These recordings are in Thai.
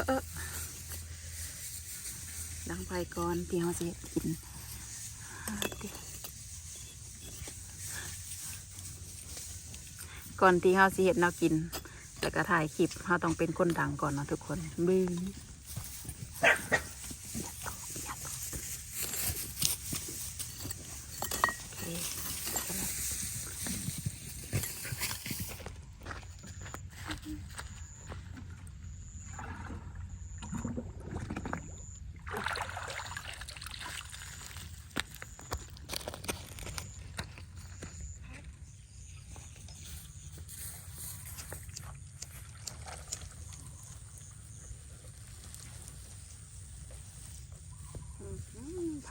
อเออดังไปก่อนที่เราจะกินก่อนที่เขาสิเห็ดเรากิน แล้วก็ถ่ายคลิปเขาต้องเป็นคนดังก่อนเนาะทุกคนบึ้ง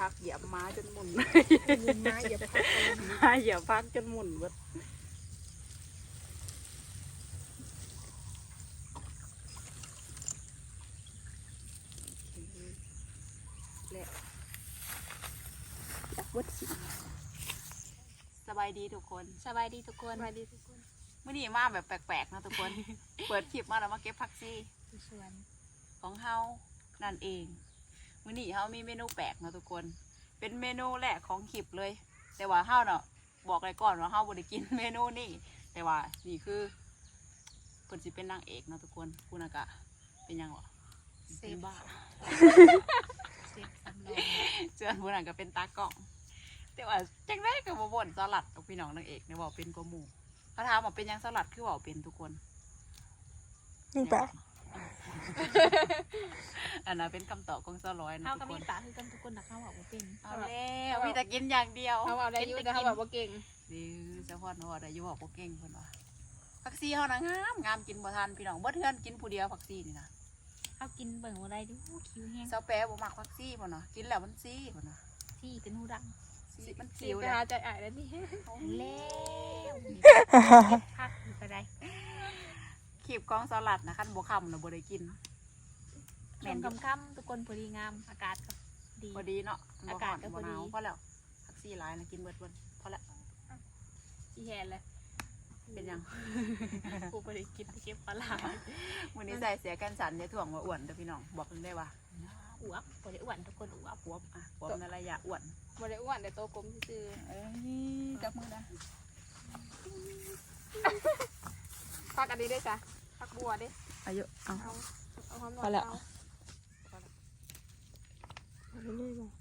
พักเหยียบม้าจนหมุนยืนมาอย่าพักเอาม้าเหยียบพักจนหมุนเบิดและจักเบิดสิสบายดีทุกคนสบายดีทุกคนสวัสดีทุกคนมื่อนี้มาแบบแปลกๆนะทุกคน เปิดคลิปมาแล้วมาเก็บผักซีอยู่สวนของเฮานั่นเอง มื่อนี้เฮามีเมนูแปลกนะทุกคน เป็นเมนูแรกของคลิปเลย แต่ว่าเฮาเนาะบอกเลยก่อนว่าเฮาบ่ได้กินเมนูนี่แต่ว่านี่คือเพิ่นสิเป็นนางเอกนะทุกคนคุณอากะเป็นหยังวะเซเป็นฟบ้าเซฟสำรองเจือนคุณอากะเป็นตากล้อง แต่ว่าจังไดก็บ่บ่นสลัดกับพี่น้องนางเอกเนี่ยบอกเป็นกว่าหมู่เขาถามว่าเป็นหยังสลัดคือเว่าเป็นทุกคน นี่ปะ อันนั้นเป็นคำตอบของสร้อยนะเฮาทุก็กคมีน ปากคือกันทุกคนนะเขาบอกว่าเป็นเอาแล้วมีแต่กินอย่างเดียวเขาเอาได้อยุ่แต่เขาบอกว่าเก่งดิเจ้าพ่อเนาะได้อยู่บอกบ่เก่งเพิ่นว่าผักซีเฮานะงามงามกินบ่ทันพี่น้องบ่เทื่อนกินผู้เดียวผักซีนี่นะเขากินเบิ่งอะไรดิอู้คิวแห้งเซาแปะบ่มักผักซีเพิ่นน่ะกินแล้วมันซีเพิ่นน่ะที่เป็นหูดังซีมันสิคิวไปแล้วหาใจอ่ายแล้วนี่แล้วพักอยู่ก็ได้คลิปของสลัดนะคันบ่ค่ำน่ะบ่ได้กิน แม่นค่ำๆทุกคนพอดีงาม อากาศก็ดี พอดีเนาะบ่อากาศก็ร้นบ่หนาวพอดีพอแล้วผักซีหลายนะกินเบิดเบิดพอแล้วอีแฮนเลยเป็นหยัง กูบ่ได้กินเก็บปลาร้ามื้อนี้ใส่เสียกันสันอย่าถ่วงว่าอ้วนเด้อพี่น้องบอกเพิ่นได้ว่าอวบบ่ได้อ้วนทุกคนอวบอวบอะอวบในระยะอ้วนบ่ได้อ้วนแต่โตกลมซื่อเอ้ยจับมือนะๆพักอันนี้ได้จ้ะพักบัวดิอายุเอาเอา เอาความร้อนพอแล้ว เอา เอาเรื่อยๆ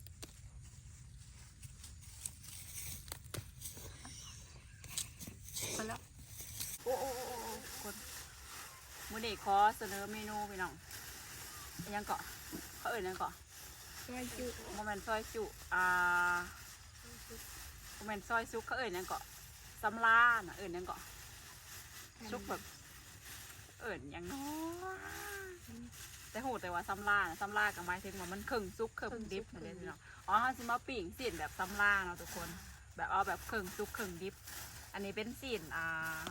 ไปแล้วโอ้โอ้โอ้โอ้คนมื้อนี้ขอเสนอเมนูพี่น้องยังเกาะเขาเอ่ยยังเกาะช่วยจุโมเมนต์ซอยจุอ่าโมเมนต์ซอยซุกเขาเอ่ยยังเกาะสำลาน่ะเอ่ยยังเกาะซุกแบบเอ่ยยังเนาะ แต่หูแต่ว่าสำลาน่ะสำลากับไม้ถึงว่ามันครึ่งซุกครึ่งดิบเลยพี่น้องอ๋อเขาสิมาปิ่งสีนแบบสำลาเนาะทุกคน แบบเอาแบบครึ่งซุกครึ่งดิบ อันนี้เป็นสีนอ่า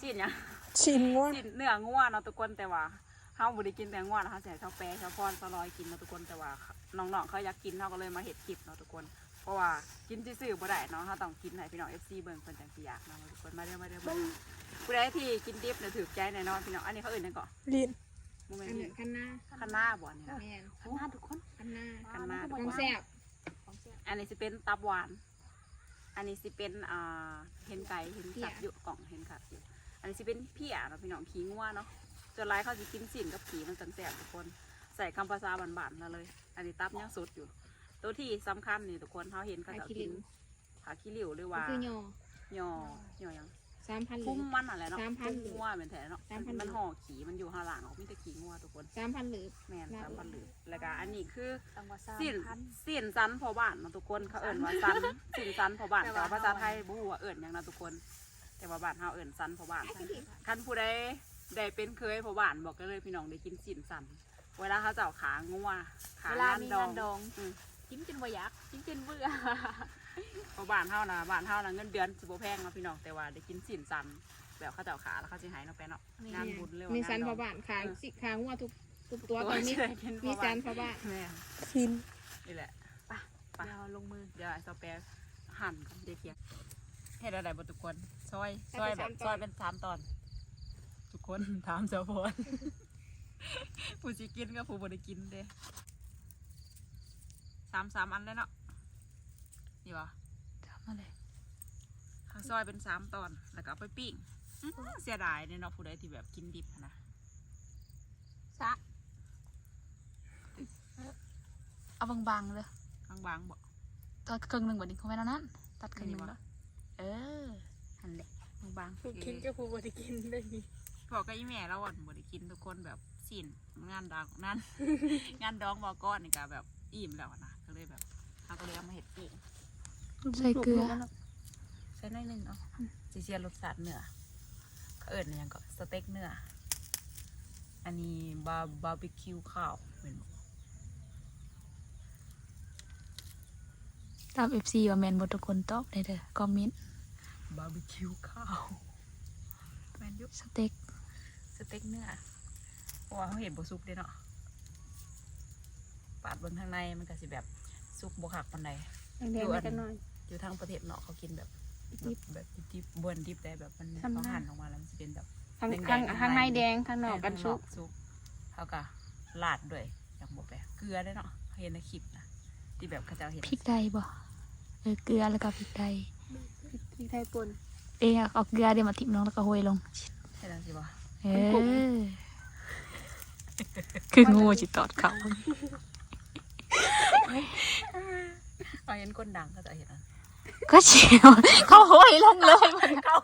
สีนหยังชินง่วนกินเนื้องัวเนาะทุกคนแต่ว่าเฮาบ่ได้กินแต่งัวนะคะเสียชาวแปรชาวพรชาวลอยกินเนาะทุกคนแต่ว่าน้องๆเขาอยากกินเฮาก็เลยมาเฮ็ดคลิปเนาะทุกคน เพราะว่ากินซื่อๆบ่ได้เนาะเฮาต้องกินให้พี่น้อง FC เบิ่งเพิ่นจังสิอยากเนาะทุกคนมาเด้อมาเด้อมาเด้อผู้ใดที่กินดิบเนี่ยถูกใจแน่นอนพี่น้องอันนี้เขาเอื่นจังก่อน ลิน โมเมนอันต์นี้นี้คันหน้าคันหน้าบ่นี่นะแม่นคันหน้าทุกคน คันหน้าคันหน้าของแซ่บ อันนี้สิเป็นตับหวาน อันนี้สิเป็นอ่าเห็นไก่เห็นสัตว์อยู่กล่องเห็นขัดอยู่อันนี้สิเป็นเพียเนาะพี่น้องขี้งัวเนาะจนไรเขาสิกินสินกับขี้มันจังแสบทุกคน ใส่คำภาษาบานๆมาเลย อันนี้ตับยังสดอยู่ ตัวที่สำคัญนี่ทุกคนเขาเห็นเขาจะกินขาขี้เหลวหรือว่าคือหยอหย่อหย่อหยัง สามพันหรืพุ่อมมันอะไรเนาะสามพันพุ่มงัวเป็นแท้เนาะสามพัน มันห่อขี้มันอยู่ข้างหลังออกมีแต่ขี้งัวทุกคนสามพันหรือ แม่นน่าสามพันหรือแล้วก็อันนี้คือตังว่าสามสินพัน สินสันพอบ้านเนาะทุกคนเขาเอิ่นว่าสันสินสันพอบ้านแต่ว่า ภาษาไทยบ่ฮู้ว่าเอิ่นหยังนะทุกคน แต่ว่าบ้านเฮาเอิ่นสันพอบ้าน คันผู้ใดได้เป็นเคยพอบ้านบอกกันเลยพี่น้องได้กินสินสันเวลาเขาเจ้าขางัวขาเวลางานมีดองงานดอง อืม กินจนบ่อยากกินจนเบื่อ พอบ้านเฮานะบ้านเฮานะเงินเดือนสิบ่แพงเนาะพี่น้องแต่ว่าได้กินสินสันแบบเขาเจ้าขาแล้วเขาสิใหายเนาะแปะเนาะงานบุญเลยว่ามีงาสันนดพอองบ้านขางเออสิขางงัวทุกทุกตัวตอนนี้สิได้กินพมีอสับ้านนพอบ้านแม่ชินนี่แหละไปเดี๋ยวลงมือเดี๋ยวไอ้ซอแปรหั่นก่อนเดี๋ยวเคียงเฮ็ดอะไรบ่ทุกคนซอยซอยแบบซอยเป็นสามตอน ทุกคนถามเจ้าพรผู้สิกินกับผู้บ่ได้กินเด้สามสามอันเลยเนาะ นี่วะทำอะไรข้าวซอยเป็นสามตอน แล้วก็เอาไปปิ้งอื้อเสียดายเนี่ยเนาะผู้ใดที่แบบกินดิบนะซะเอาบางๆเลยบางๆบอกตัดครึ่งหนึ่งแบบนี้เขาไม่นานนั้นตัดครึ่งหนึ่งนี่วะแล้วเออหันเลยบางผู้กินก็ผู้บ่ได้กินได้มีพอกับอีแม่แล้ววันบ่ได้กินทุกคนแบบสินงานดังนั่น งานดองบอกก้อนนี่ก็แบบอิ่มแล้วนะก็เลยแบบเขาก็เลยเอามาเห็ดเองๆ ใส่เกลือ ใส่หน้อยหนึงเนาะสิเสียรสชาติเนื้อเขาเอิญอย่างก็สเต็กเนื้อ อันนี้บาบาร์บีคิวข้าวเป็นบ่ตามเอฟซีว่าแมนบทุกคนตอบได้เด้อคอมเมนต์บาร์บีคิวข้าวแมนอยุสเต็กสเต็กเนื้อเพราะว่าเขาเห็นบซุปเด้เนาะปาดเบนข้างในมันก็สิแบบซุปบวขักปันใด แดงๆจังหน่อย อยู่ทางประเทศเนาะเขากินแบบดิบ แบบดิบๆบนดิบได้แบบมันทำหน้าเขาหั่นออกมาแล้วมันจะเป็นแบบข้างแดงๆข้างข้างในข้างในแดงข้างนอกกันชุกซุปเขาก็ลาดด้วยอย่างบอกไปเกลือได้วยเนาะเห็นในคลิปนะที่แบบเขาเจะเห็นพริกไทยบ่เออเกลือแล้วก็พริกไทยพริกไทยป่น เอ้ยเอาเกลือเดี๋ยวมาทิมลงแล้วก็โรยลงใช่แล้วสิบ่เออ คืองูจิตอดเขา เอาเห็นก้นดังก็จะเห็นอันก็เชียวเขาโรยลงเลยมันเขา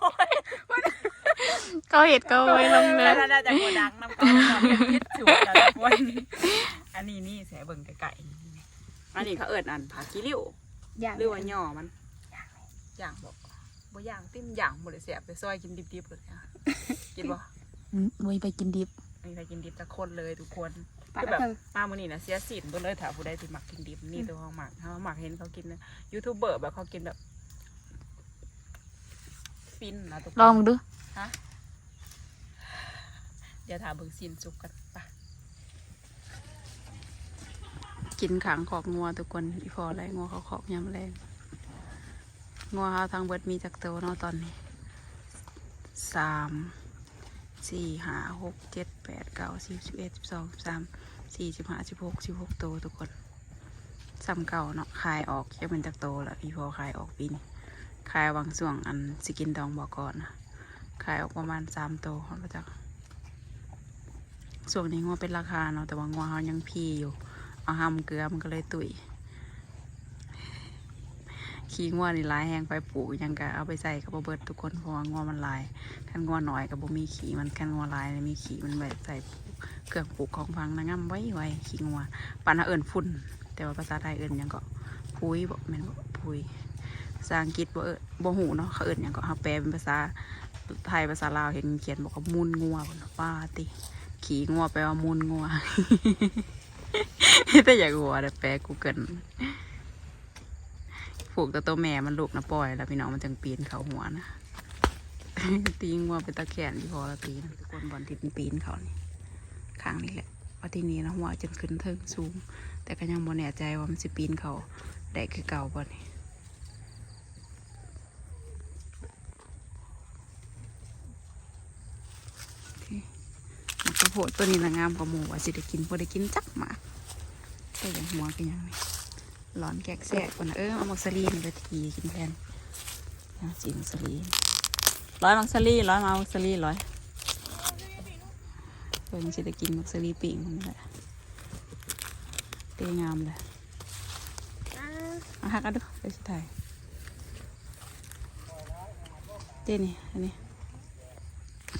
เขาเห็ดก็โรยลงเลยน่าจะก้นดังน้ำเขาเราเป็นพิษสูงแล้วทุกคนอันนี้นี่แสเบิ่งไก่ๆอันนี้เขาเอิดอันผากี้ริ้วอย่างหรือว่าย่อมันย่างบอกบ่ย่างติ้มย่างบ่ได้แสบไปซอยกินดิบๆเลยอะกินบ่อืมไว้ไปกินดิบมีใครกินดิบแต่คนเลยทุกคน ปลาคือแบบเทิงมามื้อนี้นะเสียสินเบิ่เลยถ้าผู้ใดที่มักกินดิบนี่ตัวของมักเฮามักเห็นเขากินนะยูทูบเบอร์แบบเขากินแบบฟินนะทุกคนลองดูเดี๋ยวถามเบิ่งซีนสุกกันไปกินขังขอกงัวทุกคนอีพออะไรงัวเขาขอกยำแรงงัวเขาทางเบิดมีจักโตวเนาะตอนนี้สาม สี่ห้าหกเจ็ดแปดเก้าสิบสิบเอ็ดสิบสองสิบสามสี่สิบห้าสิบหกสิบหกโตวทุกคนซ้ำเก่าเนาะขายออกจะเป็นจักโตแล้วอีพอขายออกปีนี้ขายบางส่วงอันสกินดองบอกก่อนนะขายออกประมาณสามโตวเขาจักส่วนนี้งัวเป็นราคาเนาะแต่ว่างัวเขายังพีอยู่ เอาห้ำเกลือมันก็เลยตุย ขี้งัวนี่หลายแห้งไปปลูกยังกะเอาไปใส่กับเบิดทุกคนเพราะว่างัวมันหลายคันงัวน้อยกับบ่มีขี้มันคันงัวหลายมีขี้มันแบบใส่เครื่องปลูกของพังนะง่ำไว้ไว้ขี้งัวปานน่ะเอิญฝุ่น แต่ว่าภาษาไทยเอิญยังก็พุยบ่แม่นบ่พุยภาษาอังกฤษบ่เอิญบ่หูเนาะเขาเอิญยังก็เขาแปลเป็นภาษาไทยภาษาลาวเห็นเขียนบอกว่ามูลงัวพุ่นน่ะว่าติขี่งัวแปลว่ามูลงัวแต่อยากงัวแต่แปลกูเกิน ผูกแตัวตัวแม่มันลูกนะปล่อย แล้วพี่น้องมันจังปีนเขาหัวนะ ตีงัวเป็นตะแขนที่พอละตีนะทุกคนบอลที่มันปีนเขานี่ข้างนี้แหละว่าที่นี้นะหัวจนขึ้นเทิงสูง แต่ก็ยังบ่แน่ใจว่ามันสิปีนเขาได้คือเก่าบ่นี่โอเคมันข้าวโพดตัวนี้ละงามกว่าหมูว่าสิได้กินพอได้กินจักมากใส่อย่างหัวกันยังไงร้อนแกกแสกคนนะเออเอามักสลีนี่ไปทีกินแทนนะจีมักสลีร้อยมักสลีร้อยมามักสลีร้อยเพิ่นสิได้กินมักสลีปิ่งนี่แหละเตงามเลยมาหักกันดูไปสิถ่ายเต้นี่อันนี้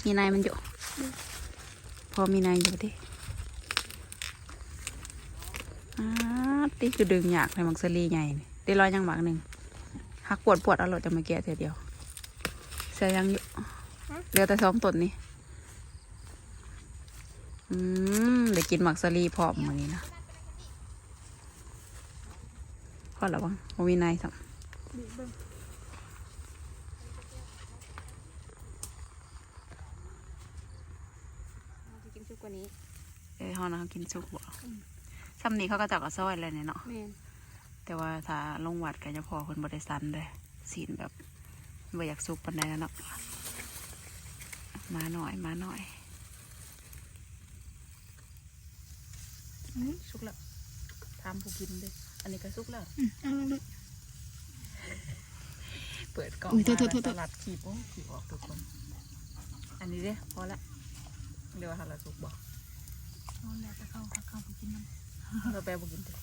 มีนายมันอยู่พอมีนายอยู่ดิอา ตีคือดึงอยากในมักสลีใหญ่นี่ได้ร้อยยังหมากหนึ่งหักปวดปวดเอารถจะมาแกะเทีเดียวเสียยังอยู่เหลือแต่สองต้นนี่อืมได้กินหมักสลีพร้อมวันนี้นะพอแล้วบ้างพอมีนายสัมจะกินชุกกว่านี้ เออเขานะเขากินสุกบ่ ซ้ำนี้เขาก็จับกระซ้อยเลยเนี่ยเนาะ แม่นแต่ว่าถ้าลงวัดก็จะพอคนบริสันเลยศีลแบบบ่อยากสุกปันใดแล้วเนาะ มาหน่อย มาหน่อยสุกแล้วทำผู้กินเลยอันนี้ก็สุกแล้ว เอาลงดู เปิดกล่องอุ๊มายโทษโทษโทษ สลัดขีบโอ้ขีบออกทุกคน อันนี้เด้พอละเรียกว่าสลัดสุกบอก เอาแล้วจะเข้าเข้าไปกินมัน เราแปลบุกินเถอะ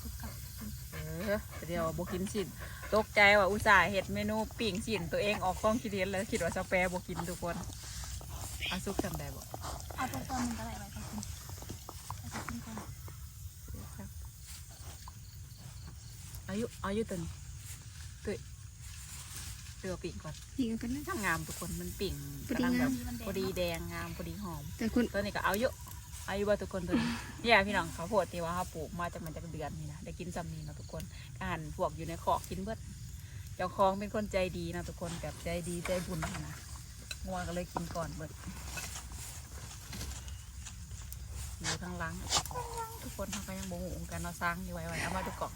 ทุกกับเออเดี๋ยวบุกินสินตกใจว่าอุตส่าห์เห็ดเมนูปิ่งสินตัวเองออกกล้องคิดเห็นแล้วคิดว่าสแปรบุกินทุกคนอาซุกจำได้บ่เอาตัวตอนมันก็ได้ไว้ก็กินไปกินก่อนอายุอายุตัวนี้ตัวเดือปิ่งก่อนยิงกันนะช่างงามทุกคนมันปิ่งพอดีกำลังแบบมันแดงพอดีแดงงามพอดีหอมแต่คนตัวนี้ก็เอาเยอะ อายุว่าทุกคนตัวนี้เนี่ยพี่น้องเขาวโพดที่ว่าเขาปลูกมาจากมันจากเดือนนี่นะได้กินซำนี้เนาะทุกคนอาหารพวกอยู่ในขอกกินเบิดเจ้าของเป็นคนใจดีนะทุกคนแบบใจดีใจบุญนะงัวก็เลยกินก่อนเบิดอยู่ทางหลังทุกคนเขาก็ยังโมโหกันเนาะสร้างอยู่ไว้ไว้เอามาดูก่อง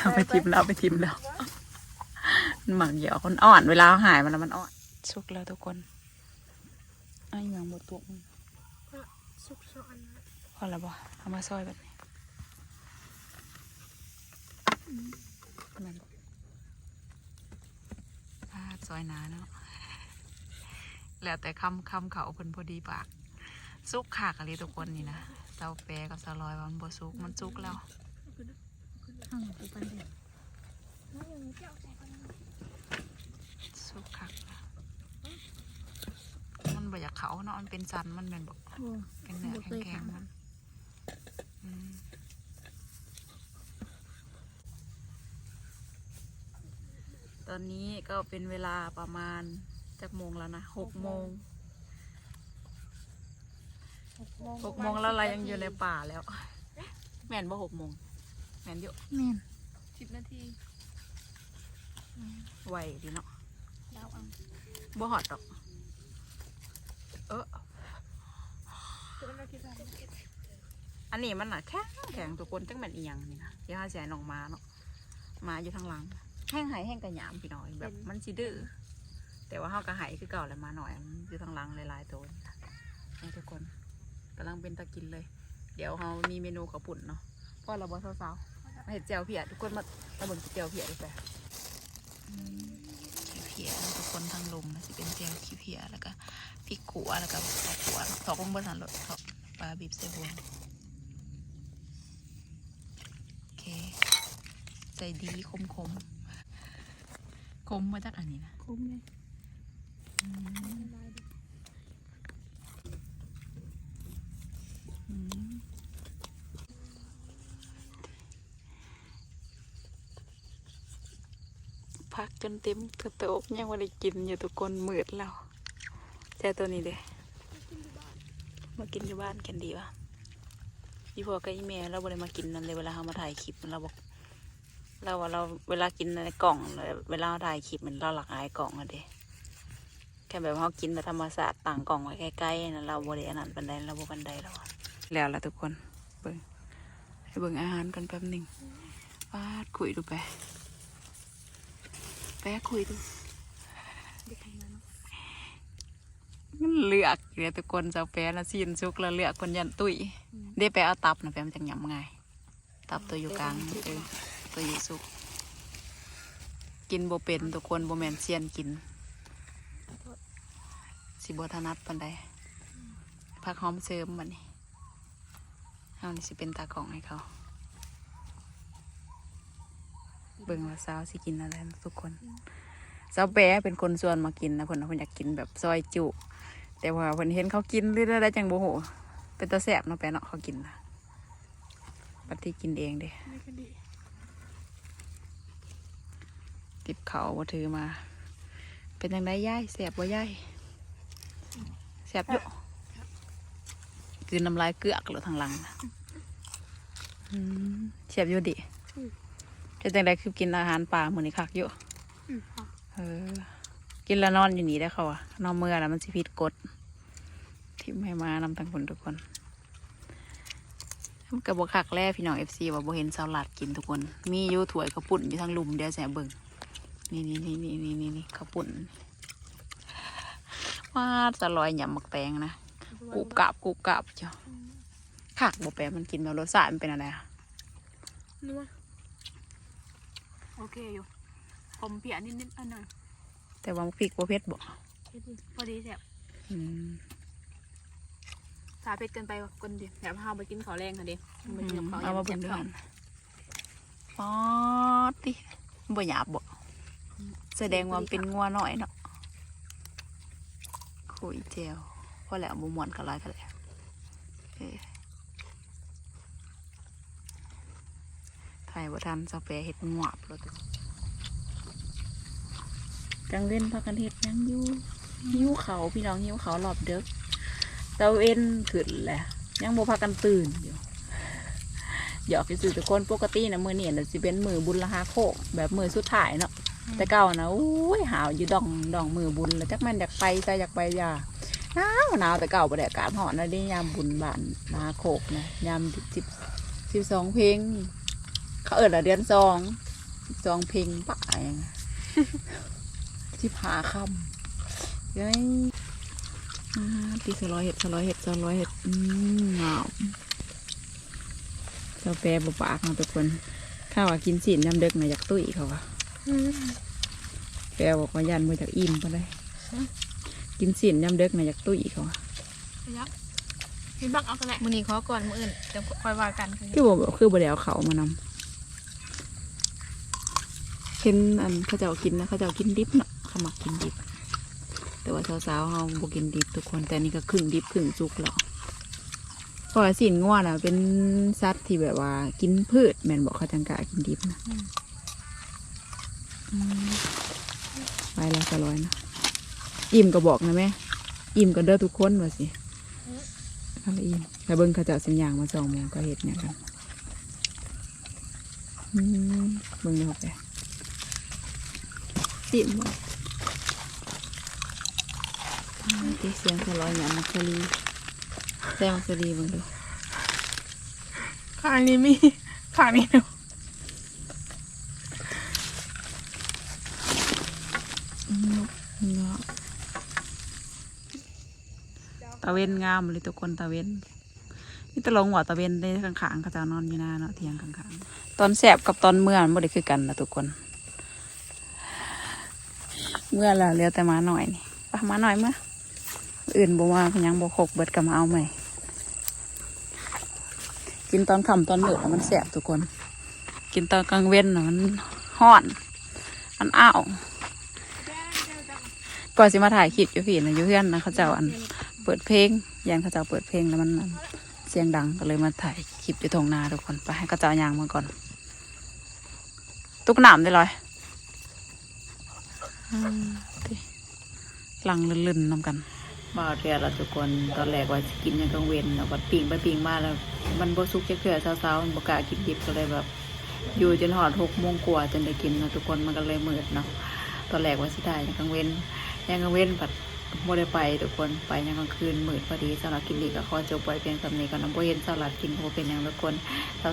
เอาไปทิมแล้วเอาไปทิมแล้ว มันหมักเหยอะคนอ่อนเวลาเอาหายมันแล้วมันอ่อน สุกแล้วทุกคนไอ้ยังบดตัวมันสุกซ้อนพอแล้วบ่เอามาซอยแบบนี้นั่นพาดซอยหนาเนาะแล้วแต่คำคำเขาเพิ่นพอดีปากสุกขากะไรทุกคนนี่นะเสาแปรกับเสาลอยมันบ่สุกมันสุกแล้วข้างกูปันเดียว สุกคักมัน บ่อยากเขาเนาะมันเป็นสันมันเป็นแบบเป็นเนื้อแข็งๆมันอืมตอนนี้ก็เป็นเวลาประมาณจักโมงแล้วนะหกโมงหกโมงแล้วเรายังอยู่ในป่าแล้ว แม่นบ่หกโมงแม่นอยู่แม่นสิบนาทีไวดีเนาะดาวเอาบ่หอดดอก เอออันนี้มันน่ะแข็งแข็งทุกคนจังแม่นอีหยังนี่นะที่ห้าแสนออกมาเนาะมาอยู่ทางหลังแห้งหายแห้งกระหยามพี่น้อยแบบมันสิดื้อแต่ว่าเฮากระหายคือเก่าแหล้วมาหน่อยมันอยู่ทางหลังหลายๆตัวนี่นะนี่ทุกคนกำลังเป็นตะกินเลย เดี๋ยวเฮามีเมนูข้าวปุ่นเนาะพ่อเราบ่สาวๆมาเห็ดเจียวเพียทุกคนมามาเบิ่งเจียวเพียด้วยแต่เพียนะทุกคนทางลมนะสิเป็นเจียวขี้เพียแล้วก็พริกขัวแล้วก็ข้าวขัวถอกลงบนหันรถถอกปลาบีบใส่บวงโอเคใจดีคมคมคมมาจากอันนี้นะ คุ้มเลย อืม พักจนเต็มกระโตกยังไม่ได้กินอยู่ทุกคนมืดแล้วแช่ตัวนี้เด้มากินอยู่บ้านกันดีวะพี่พ่อกับอีแม่เราบ่ได้มากินนั่นเลยเวลาเรามาถ่ายคลิปเราบอก เราว่าเราเวลากินในกล่องเวลาเราถ่ายคลิปมันเราหลักอายกล่องอะเด้แค่แบบเรากินแบบธรรมศาสตร์ต่างกล่องไว้ใกล้ๆนะเราบริอันนั้นบันไดเราบบันไดเราแล้วละทุกคนเบิ่งให้เบิ่งอาหารกันแป๊บหนึ่งปาดคุยดูไป แป๊คุยดูเลือกเดี๋ยวทุกคนจะแปรนะซีนซุกแล้วเลือกคนยันตุยได้ไปเอาตับนะแปรมันจะหยำง่าย ตับตัวอยู่กลางเออตัวอยู่สุก กินโบเป็นทุกคนโบแมนเซียนกิน สิบถนัดปันใดพักหอมเสริมมันนี่เอานี่สิเป็นตากล่องให้เขา เบิ่งว่าสาวสิกินอะไรนะทุกคนสาวแปะเป็นคนส่วนมากินนะเพิ่นว่าเพิ่นอยากกินแบบซอยจุ แต่ว่าเพิ่นเห็นเขากินหรือได้จังโบโหเป็นตาแสบเนาะแปะเนาะเขากินนะปฏิกินเองเด้ไม่คดีติบเขาบ่ถือมา เป็นยังไงย่ายแสบบ่ย่ายแสบอยู่คืนน้ำลายเกลือกหรือทางหลังนะอืมแสบอยู่ดิ เป็นจังไดคือกินอาหารป่าเหมือนนี้คักอยู่อืมเออ กินแล้วนอนอยู่นี่ได้เขาอะนอนเมื่อแล้วมันสิผิดกฎทิมให้มานำทางคนทุกคนมันกับบคักแรกพี่น้องเอฟซีว่าบ่เห็นสลัดกินทุกคน มีอยู่ถ้วยกระปุ่นอยู่ทางลุมเดี๋ยวแสเบิ่งนี่นี่นี่นี่นี่นี่นี่ข้าวปุ่นมาดจะลอยหยำหมักแตงนะกรุบกราบกรุบกราบจ้ะผักบ่แปลมันกินแบบรสชาติมันเป็นอะไรอะนัว โอเคอยู่ผมเปียกนิดๆอันหน่อยแต่ว่าพริกบ่เผ็ดบ่พอดีแซ่บอืมสาเผ็ดเกินไปว่ะคนเดียวแบบพาไปกินข้าวแรงค่ะเดียวมันกินกับข้าวเอามาแซ่เบิ่งบด้วยๆกันป๊อดติบ่หยาบบ่แสดงว่ามันเป็นงัวน้อยเนาะคุยเจียวพอแล้วบ่ม่วนกันหลายกันแล้ว เอ้ยไทยบ่ทันสเปรย์เฮ็ดงวบแล้วตัวจังเว้นพากันเฮ็ดยังยู่หิวเขาพี่น้องหิวเขาวรอบเด็กตะเว้นขึ้นแหละยังบ่พากันตื่นอยู่หยอกซื่อๆทุกคนปกตินะมือเนี่ยน่ะสิเป็นมือบุญละหาโคกแบบมือสุดท้ายเนาะแต่เก่านะอุ้ยหาวอยู่ดองดองมือบุญแล้วจักมันอยากไปใจอยากไปอยาหนาวหนาวแต่เก่าประเดี๋ยกาศหอนนะได้ยามบุญบานนาโคกนะยามสิบสิบสองเพลง เขาเอิดละเดือนสองสองเพลงปะอย่างที่ผาคำเย้ยอ่าตีสลอยเห็ดสลอยเห็ดสลอยเห็ดอืมหนาวเจ้าแปรบปากนะทุกคนข้าวว่ากินสินน้ำเด็กนะอยากตุ้ยเขาว่าแปรบอกว่ายันมาจากอิ่มปะได้กินสินน้ำเด็กนะอยากตุ้ยเขาว่ายักษ์พี่บักเอากันแหละมือนี้ขอก่อนมืออื่นเดี๋ยวค่อยว่ากัน คือบอกคือบไดเอาเขามานำ เห็นอันเขาเจ้ากินนะเขาเจ้ากินดิบเนาะเขามักกินดิบ แต่ว่าสาวๆเขาบ่กินดิบทุกคนแต่นี่ก็ครึ่งดิบครึ่งสุกแล้วเพราะว่าสินง่วน่ะ เป็นสัตว์ที่แบบว่า กินพืชแม่นบอกเขาจังกะกินดิบนะอืมไปแล้วสลอยนะอิ่มก็บอกนะแม่อิ่มก็เด้อทุกคนว่าสิเอาละอิ่มแต่เบิ่งเขาเจ้าสัญญางมาสองโมงก็เห็ดเนี่ยกันอืมเบิ่งเข้าไป สิมบ่อืมที่เสียงสลอยเนี่ยมักสลีแซ่มักสลีเบิ่งดูข้างนี้มีข้างนี้เนาะเนาะตะเวนงามเลยทุกคนตะเวนนี่ตะลงว่าตะเวนได้ข้างๆเขาเจะนอนอยู่หน้าเนาะเทียงข้างๆตอนแสบกับตอนเมื่อมันบ่ได้คือกันนะทุกคน เมื่อแล้วเหลือแต่มาหน่อยนี่ปะมาหน่อยเมื่อ อื่นบ่ว่าพยังบ่ครบเบิดก็มาเอาใหม่ กินตอนค่ำตอนมืดน่ะมันแสบทุกคน กินตอนกลางเว้นมันห้อน มันอ้าวก่อนสิมาถ่ายคลิปอยู่พี่นะอยู่เพื่อนนะเขาเจ้าอันเปิดเพลงยันเขาเจ้าเปิดเพลงแล้วมันเสียงดังก็เลยมาถ่ายคลิปอยู่ทงนาทุกคนไปให้เขาเจ้ายางมาก่อน ตุกหนามได้ลอย ลังลื่นๆนำกันบ่าเรียละทุกคนตอนแรกว่าจะกินยังกังเวนแต่ว่าปิ่งไปปิ่งมาแล้ว มันบ่สุกจะเกลือเช้าๆมันบ่กล้ากินดิบก็เลยแบบ อยู่จนหอดหกโมงกว่าจนได้กินนะทุกคนมันก็เลยมืดเนาะตอนแรกว่าสิได้ยังกังเวนยังกังเวนผัดโมได้ไปทุกคนไปยังกลางคืนมืดพอดีสำหรับกินดีก็ขอจบไว้เพียงสำนี้ก่อนนะโบเห็นสลัดกินโบเป็นอย่างทุกคน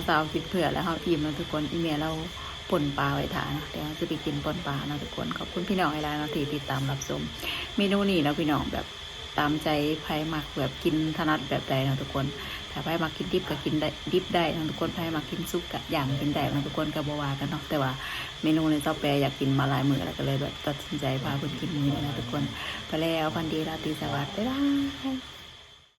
สาวๆกินเผื่อแล้วเฮาอิ่มแล้วทุกคนอีเมลเรา ปนปลาไว้ทานเดี๋ยวจะไปกินปนปลานะทุกคนขอบคุณพี่น้องไอไลน์นาะที่ติดตามรับชมเมนูนี้แล้วพี่น้องแบบตามใจไพ่มักแบบกินถนัดแบบใดนะทุกคน ถ้าไพ่มักกินดิบก็กินได้ดิบได้นะทุกคนไพ่มักกินซุปกะอย่างกินได้นะทุกคนก็บวากันเนาะแต่ว่าเมนูในเจ้าแปรอยากกินมาหลายมื้อแล้วก็เลยแบบตัดสินใจพาเพิ่นกินมื้อนี้นะทุกคน ไปแล้วพันดีราตรีสวัสดิ์บ๊ายบาย